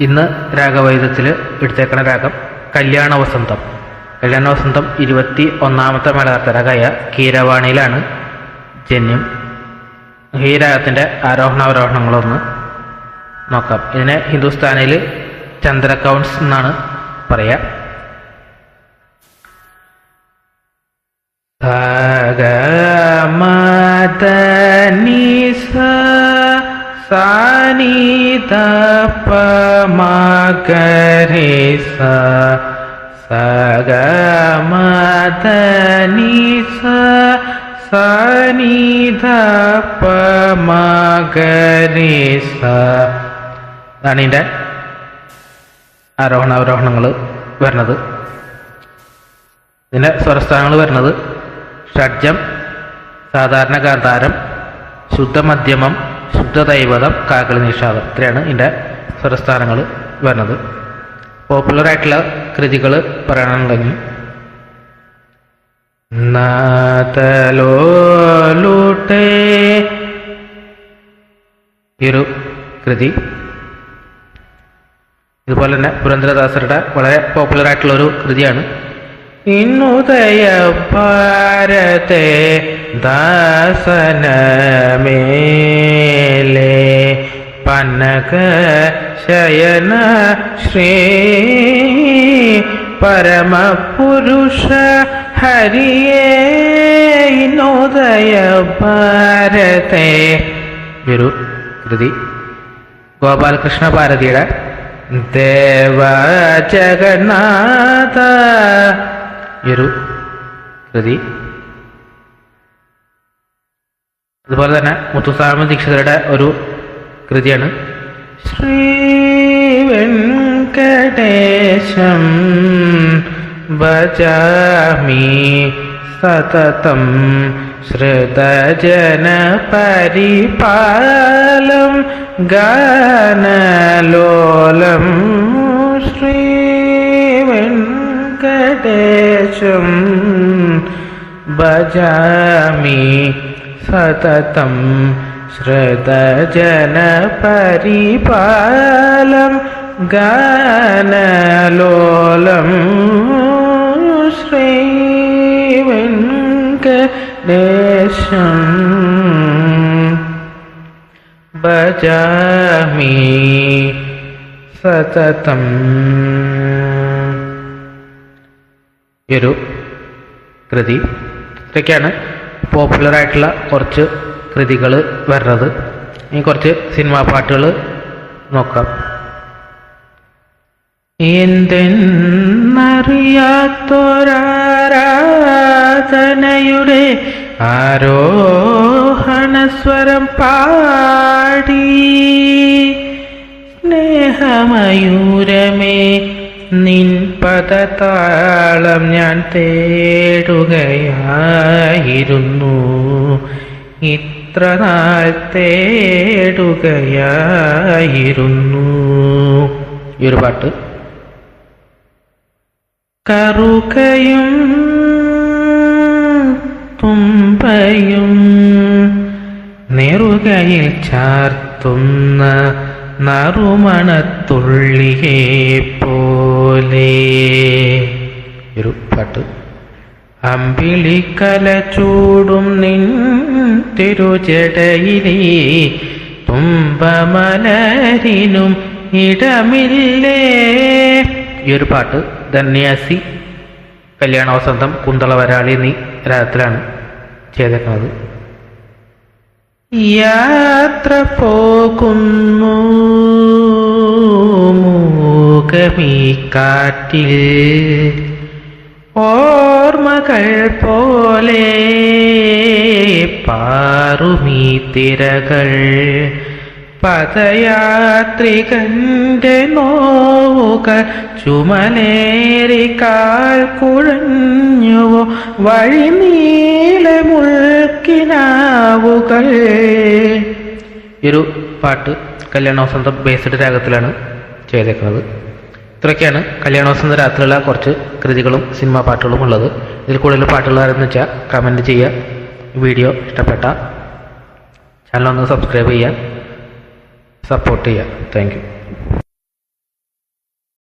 ഇന്ന് രാഗവൈദ്യത്തിൽ എടുത്തേക്കണ രാഗം കല്യാണ വസന്തം കല്യാണ വസന്തം ഇരുപത്തി ഒന്നാമത്തെ മേളകർത്തരാഗായ കീരവാണിയിലാണ് ജന്യം. ഈ രാഗത്തിന്റെ ആരോഹണാവരോഹണങ്ങളൊന്ന് നോക്കാം. ഇതിനെ ഹിന്ദുസ്ഥാനിയിൽ ചന്ദ്രകൗൺസ് എന്നാണ് പറയുക ഭഗമതനിസ സഗമതനിസ സാനിധ പമകരേസ ഇതാണ് ഇതിന്റെ ആരോഹണ അവരോഹണങ്ങൾ വരുന്നത്. ഇതിന്റെ സ്വരസ്ഥാനങ്ങൾ വരുന്നത് ഷഡ്ജം സാധാരണ ഗാന്ധാരം ശുദ്ധമധ്യമം ശുദ്ധദൈവതം കാക്കളി നിഷാദം. ഇത്രയാണ് ഇതിന്റെ സ്വരസ്ഥാനങ്ങൾ വരുന്നത്. പോപ്പുലർ ആയിട്ടുള്ള കൃതികൾ പറയണമെന്നുണ്ടെങ്കിൽ നാതലോലൂട്ടേ ഈ ഒരു കൃതി. ഇതുപോലെ തന്നെ പുരന്ദരദാസരുടെ വളരെ ഒരു കൃതിയാണ്. ഇന്നുദയ ഭാരത്തെ ദാസനമേലെ. പനക ശയന ശ്രീ പരമപുരുഷ ഹരിയേ ഇന്നുദയ ഭാരത്തെ ഗുരു ഒരു കൃതി ഗോപാലകൃഷ്ണ ഭാരതിയുടെ ദേവ ജഗന്നാഥ ഈ ഒരു കൃതി. അതുപോലെ തന്നെ മുത്തുസ്വാമി ദീക്ഷിതരുടെ ഒരു കൃതിയാണ്. ശ്രീ വെങ്കടേശം സതതം ശ്രുതജനപരിപാലം ഗാനലോലം ശ്രീ ഭജാമി സതതം ശ്രുതജനപരിപാലം ഗാനലോലം ശ്രീ വെങ്കടേശം ഭജാമി സതതം ഈ ഒരു കൃതി. ഇതൊക്കെയാണ് പോപ്പുലർ ആയിട്ടുള്ള കുറച്ച് കൃതികൾ വരുന്നത്. ഇനി കുറച്ച് സിനിമാ പാട്ടുകൾ നോക്കാം. എന്തെന്നറിയാത്തൊരാരാധനയുടെ ആരോഹണസ്വരം പാടി. സ്നേഹമയൂരമേ നിൻ പദതാളം ഞാൻ തേടുകയായിരുന്നു. ഇത്ര നാൾ തേടുകയായിരുന്നു. ഈ ഒരു പാട്ട്. കറുകയും തുമ്പയും നെറുകയിൽ ചാർത്തുന്ന നറുമണത്തുള്ളിയെ പോലെ ഒരു പാട്ട്. അമ്പിളിക്കല ചൂടും നിൻ തിരുചടയിലേ തുമ്പമലരിനും ഇടമില്ലേ. ഈ ഒരു പാട്ട് ധന്യാസി കല്യാണ വസന്തം കുന്തള വരാളി എന്നീ രാഗത്തിലാണ് ചെയ്തേക്കുന്നത് യാത്ര പോകുന്നു. മൂകമീ കാറ്റിൽ ഓർമ്മകൾ പോലെ പാറുമീ തിരകൾ. പദയാത്രികന്റെ നോവുകൾ ചുമലേറിക്കാൽ കുഴഞ്ഞുവോ? വഴി നീളമുൾക്കിനാവുകൾ ഒരു പാട്ട് കല്യാണവസന്തം ബേസ്ഡ് രാഗത്തിലാണ് ചെയ്തേക്കുന്നത്. ഇത്രയൊക്കെയാണ് കല്യാണവസന്ത രാത്രിയിലുള്ള കുറച്ച് കൃതികളും സിനിമാ പാട്ടുകളും ഉള്ളത്. ഇതിൽ കൂടുതൽ പാട്ടുകൾ ആരെന്ന് വെച്ചാൽ കമന്റ് ചെയ്യുക. വീഡിയോ ഇഷ്ടപ്പെട്ട ചാനൽ ഒന്ന് സബ്സ്ക്രൈബ് ചെയ്യുക. സപ്പോർട്ട് ചെയ്യുക. താങ്ക്